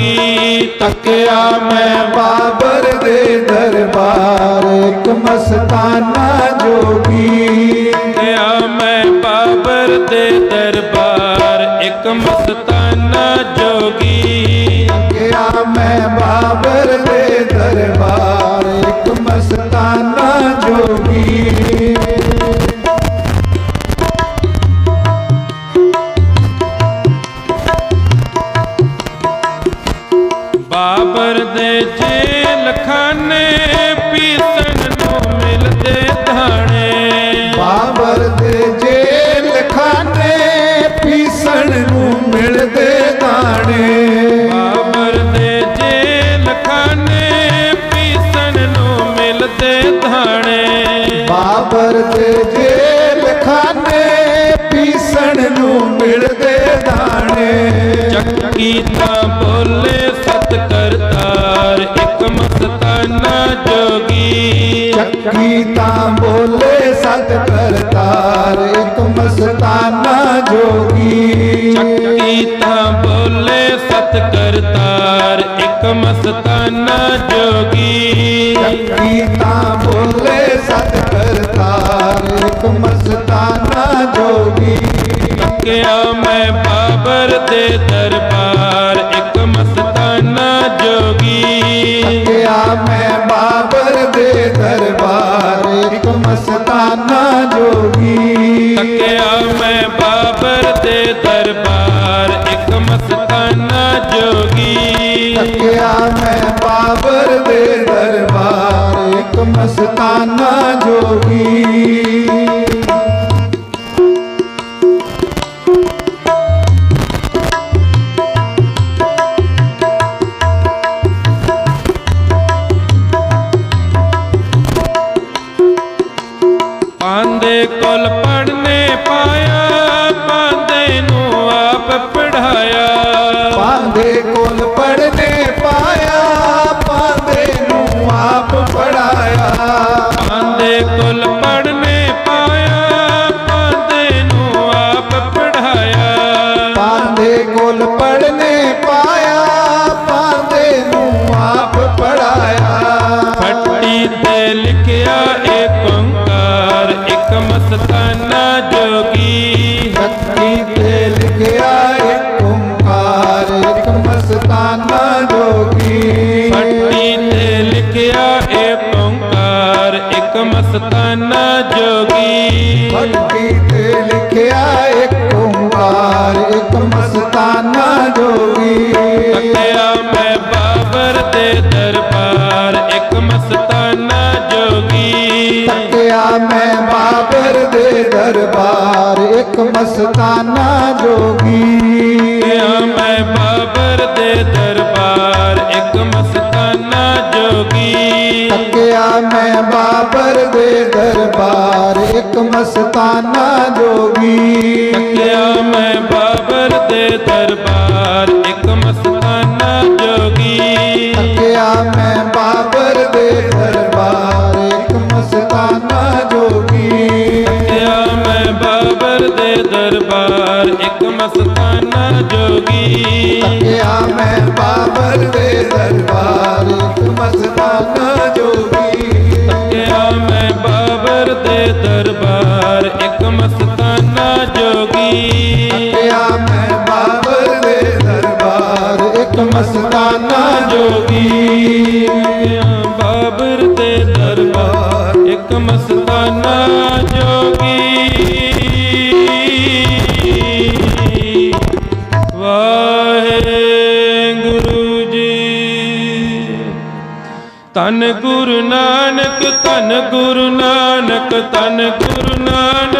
ਕੀ ਤੱਕਿਆ ਮੈਂ ਬਾਬਾ सीता बोले सत करतार एक मस्ताना जोगी गीता बोले सत करतार एक मस्ताना जोगी गीता बोले सत करतार एक मस्ताना जोगी गीता बोले सत करतार एक मस्ताना जोगी ਗਿਆ ਮੈਂ ਬਾਬਰ ਦੇ ਦਰਬਾਰ, ਇੱਕ ਮਸਤਾਨਾ ਜੋਗੀ। ਗਿਆ ਮੈਂ ਬਾਬਰ ਦੇ ਦਰਬਾਰ, ਇੱਕ ਮਸਤਾਨਾ ਜੋਗੀ। ਤੇ ਲਿਖਿਆ ਇੱਕ ਓੰਕਾਰ ਇੱਕ ਮਸਤਾਨਾ ਜੋਗੀ। ਤੱਕਿਆ ਮੈਂ ਬਾਬਰ ਦੇ ਦਰਬਾਰ ਇੱਕ ਮਸਤਾਨਾ ਜੋਗੀ। ਤੱਕਿਆ ਮੈਂ ਬਾਬਰ ਦੇ ਦਰਬਾਰ ਇੱਕ ਮਸਤਾਨਾ ਜੋਗੀ। ਤੱਕਿਆ ਮੈਂ ਬਾਬਰ ਦੇ ਦਰਬਾਰ ਇੱਕ ਮਸਤਾਨਾ ਜੋਗੀ। ਤੱਕਿਆ ਮੈਂ ਬਾਬਰ ਦੇ ਦਰਬਾਰ ਇੱਕ ਮਸਤਾਨਾ ਜੋਗੀ। ਤੱਕਿਆ ਮੈਂ ਬਾਬਰ ਦੇ ਦਰਬਾਰ। ਦਰਬਾਰ ਮਸਤਾਨਾ ਜੋਗੀ। ਬਾਬਰ ਤੇ ਦਰਬਾਰ, ਇੱਕ ਮਸਤਾਨਾ ਜੋਗੀ। ਵਾਹਿਗੁਰੂ ਜੀ। ਤਨ ਗੁਰੂ ਨਾਨਕ ਤਨ ਗੁਰੂ ਨਾਨਕ ਤਨ ਗੁਰੂ ਨਾਨਕ।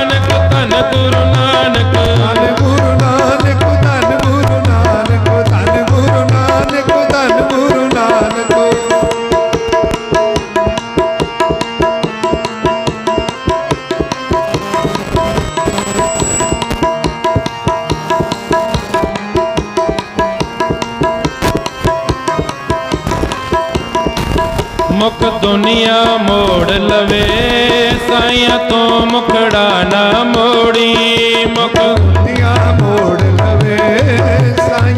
ਮੁਖ ਦੁਨੀਆ ਮੋੜ ਲਵੇ ਸਾਈਆਂ ਤੋਂ ਮੁਖੜਾ ਨਾ ਮੋੜੀ ਮੁਖ ਦੁਨੀਆ ਮੋੜ ਲਵੇ ਸਾਈਆਂ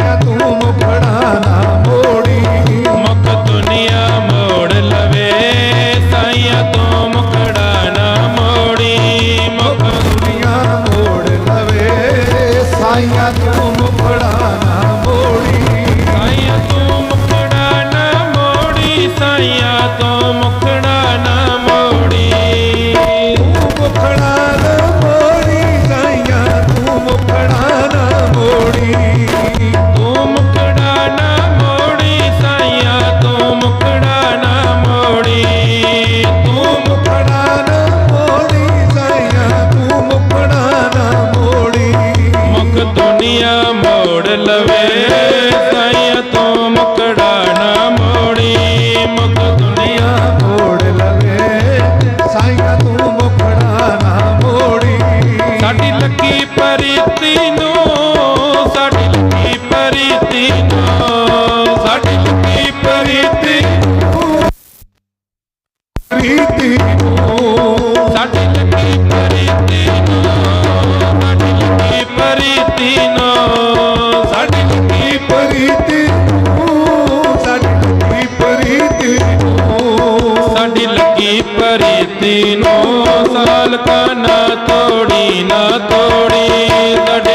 ਨੂੰ ਸਾਡੀ ਲੱਗੀ ਪ੍ਰੀਤੀ ਨੂੰ ਸਾਡੀ ਲੱਗੀ ਪ੍ਰੀਤੀ ਪ੍ਰੀਤੀ ਨੂੰ ਸਾਡੀ ਲੱਗੀ ਪ੍ਰੀਤੀ ਨੂੰ ਸਾਡੀ ਲੱਗੀ ਪ੍ਰੀਤੀ ਨੂੰ ਸਾਡੀ ਲੱਗੀ ਪ੍ਰੀਤੀ ਸਾਡੀ ਲੱਗੀ ਪ੍ਰੀਤੀ ਨੂੰ ਸਾਲ ਕਾ ਨਾ ਤੋੜੀ ਨਾ ਤੋੜੀ, ਸਾਡੇ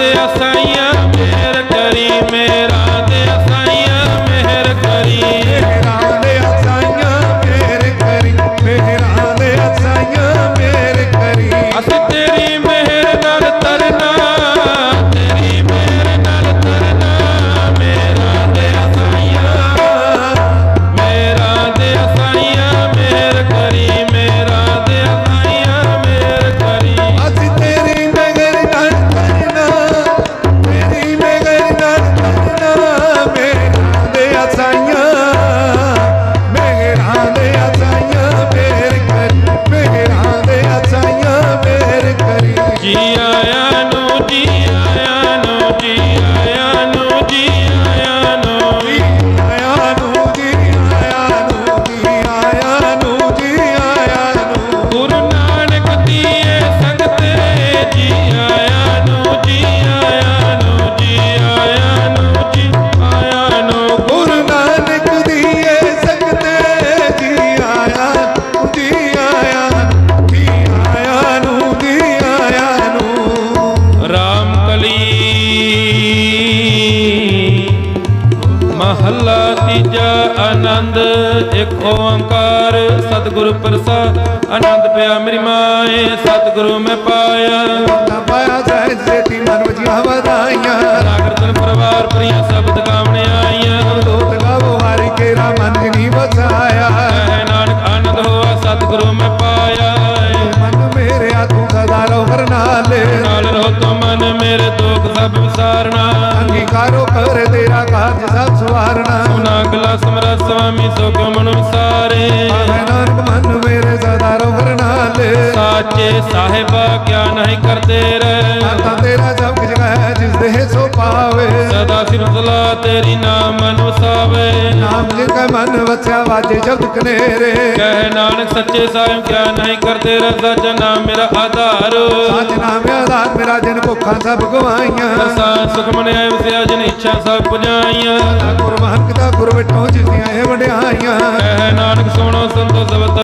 fazer açaí ਤੀਜਾ ਆਨੰਦ ਇੱਕ ਓੰਕਾਰ। ਸਤਿਗੁਰ ਪ੍ਰਸਾਦ ਆਨੰਦ ਪਿਆ ਮੇਰੀ ਮਾਏ ਸਤਿਗੁਰੂ ਮੈਂ ਪਾਇਆ ਸਾਹਿਬਾ ਕਿਆ ਨਹੀਂ ਕਰਦੇ ਰਹਿ ਤਾਂ ਤੇਰਾ ਸਭ ਕੁਝ ਹੈ ਜਿਸ ਦੇ ਸੋ ਪਾਵੇ। ਸਦਾ ਸਿਰ ਸਲਾ ਤੇਰੀ ਨਾਮ ਮਨ ਵਸਾਵੇ ਨਾਮ ਜਿਨ ਕੈ ਮਨ ਵਸਿਆ ਵਾਜੇ ਸ਼ਬਦ ਕਨੇਰੇ। ਕਹਿ ਨਾਨਕ ਸੱਚੇ ਸਾਹਿਬ ਕਿਆ ਨਹੀਂ ਕਰਦੇ ਰਹਿ ਸੱਚ ਨਾਮ ਮੇਰਾ ਆਧਾਰ। ਸਾਚ ਨਾਮ ਆਧਾਰ ਮੇਰਾ ਜਿਨ ਭੁੱਖਾਂ ਸਭ ਗਵਾਈਆਂ। ਪ੍ਰਸਾਦ ਸੁਖ ਮਨਿਆਇ ਵਸਿਆ ਜਿਨ ਇੱਛਾ ਸਭ ਪੁਜਾਈਆਂ। ਗੁਰਮਹਾਨ ਕਿਤਾ ਗੁਰ ਬਿਠੋ ਜਿਸ ਦੀਆਂ ਇਹ ਵਡਿਆਈਆਂ। ਕਹਿ ਨਾਨਕ ਸੁਣੋ ਸੰਤੋ ਸਬਤ